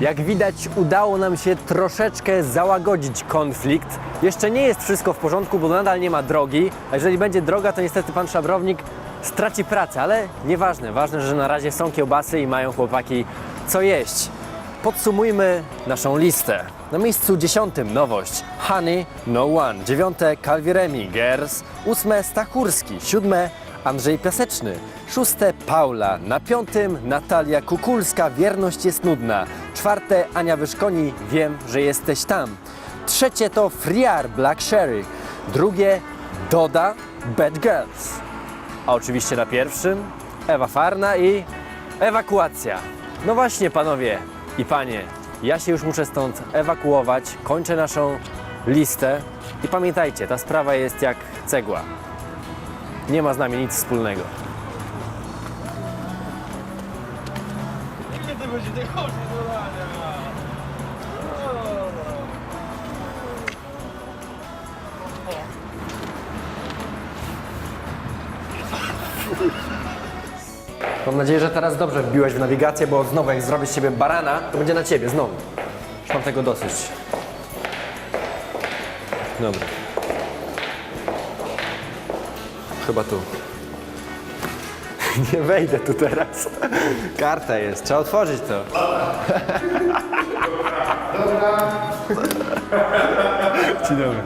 Jak widać, udało nam się troszeczkę załagodzić konflikt. Jeszcze nie jest wszystko w porządku, bo nadal nie ma drogi. A jeżeli będzie droga, to niestety pan szabrownik straci pracę, ale nieważne. Ważne, że na razie są kiełbasy i mają chłopaki co jeść. Podsumujmy naszą listę. Na miejscu dziesiątym nowość Honey No One, dziewiąte Calviremi Gers, ósme Stachurski, siódme Andrzej Piaseczny, szóste Paula, na piątym Natalia Kukulska, Wierność jest nudna, czwarte Ania Wyszkoni, Wiem, że jesteś tam, trzecie to Friar Black Sherry, drugie Doda Bad Girls, a oczywiście na pierwszym Ewa Farna i ewakuacja. No właśnie, panowie i panie, ja się już muszę stąd ewakuować. Kończę naszą listę. I pamiętajcie, ta sprawa jest jak cegła. Nie ma z nami nic wspólnego. Mam nadzieję, że teraz dobrze wbiłeś w nawigację, bo znowu jak zrobię z siebie barana, to będzie na ciebie znowu. Już mam tego dosyć. Dobra. Chyba tu. Nie wejdę tu teraz. Karta jest, trzeba otworzyć to. Dzień dobry.